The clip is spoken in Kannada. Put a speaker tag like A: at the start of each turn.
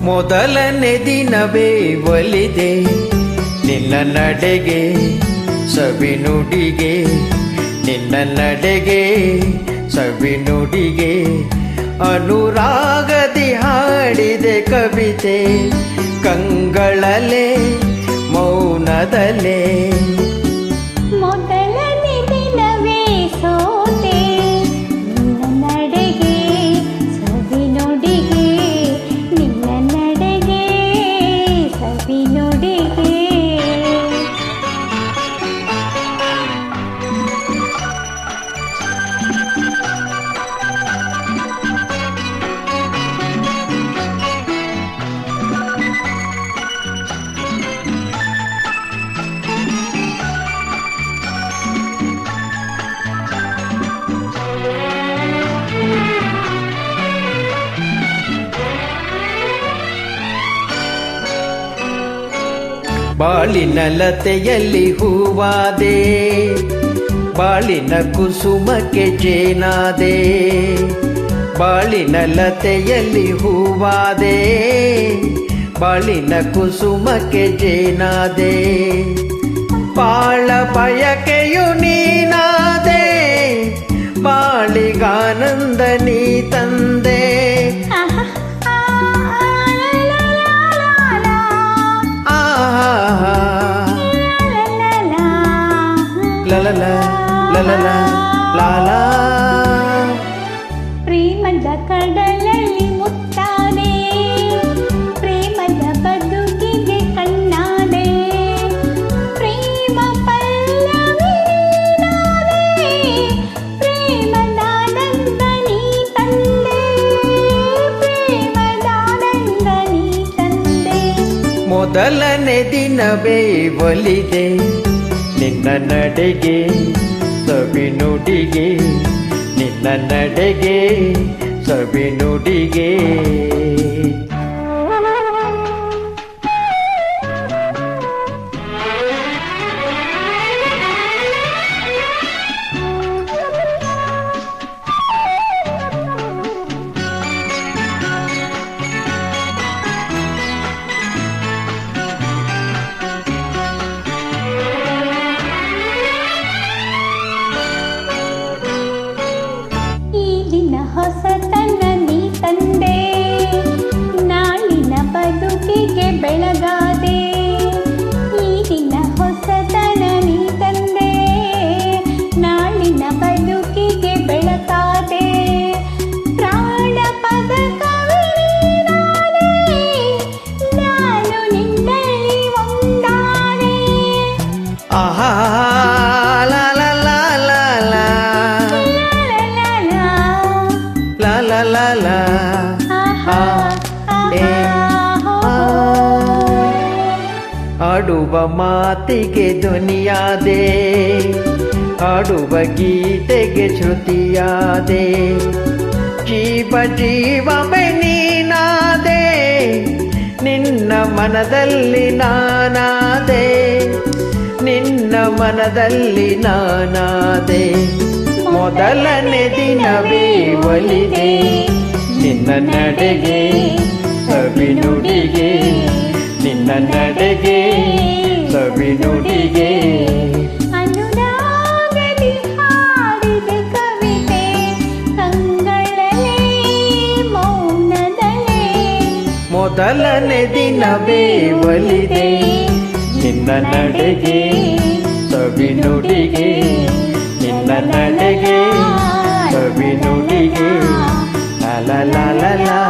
A: ಮೊದಲನೇ ದಿನವೇ ಒಲಿದೆ. ನಿನ್ನ ನಡೆಗೆ ಸವಿನುಡಿಗೆ ನಿನ್ನ ನಡೆಗೆ ಸವಿನುಡಿಗೆ ಅನುರಾಗದಿ ಹಾಡಿದೆ ಕವಿತೆ. ಕಂಗಳಲೆ ಮೌನದಲೆ ಬಾಳಿನ ಲತೆಯಲ್ಲಿ ಹೂವಾದೆ ಬಾಳಿನ ಕುಸುಮಕ್ಕೆ ಜೇನಾದೆ ಬಾಳಿನ ಲತೆಯಲ್ಲಿ ಹೂವಾದೆ ಬಾಳಿನ ಕುಸುಮಕ್ಕೆ ಜೇನಾದೆ. ಬಾಳ ಬಯಕೆಯು ನೀನಾದೆ ಮೊದಲನೇ ದಿನವೇ ಒಲಿದೆ. ನಿನ್ನ ನಡೆಗೆ ಸವಿನುಡಿಗೆ ನಿನ್ನ ನಡೆಗೆ ಸವಿನುಡಿಗೆ ಆಡುವ ಮಾತಿಗೆ ಧ್ವನಿಯಾದೆ ಆಡುವ ಗೀತೆಗೆ ಶ್ರುತಿಯಾದೆ, ಜೀವ ಜೀವವೇ ನೀನಾದೆ, ನಿನ್ನ ಮನದಲ್ಲಿ ನಾನಾದೆ, ನಿನ್ನ ಮನದಲ್ಲಿ ನಾನಾದೆ. ಮೊದಲನೇ ದಿನವೇ ಒಲಿದೆ, ನಿನ್ನ ನಡೆಗೆ ಸವಿನುಡಿಗೆ ನನ್ನ ನಡೆಗೆ
B: ಸವಿ ನುಡಿಗೆ
A: ಮೊದಲನೇ ದಿನವೇ ಒಲಿದೆ ನಿನ್ನ ನಡೆಗೆ ಸವಿ ನುಡಿಗೆ ನಿನ್ನ ನಡೆಗೆ ಸವಿ ನುಡಿಗೆ ಲ ಲ ಲ ಲ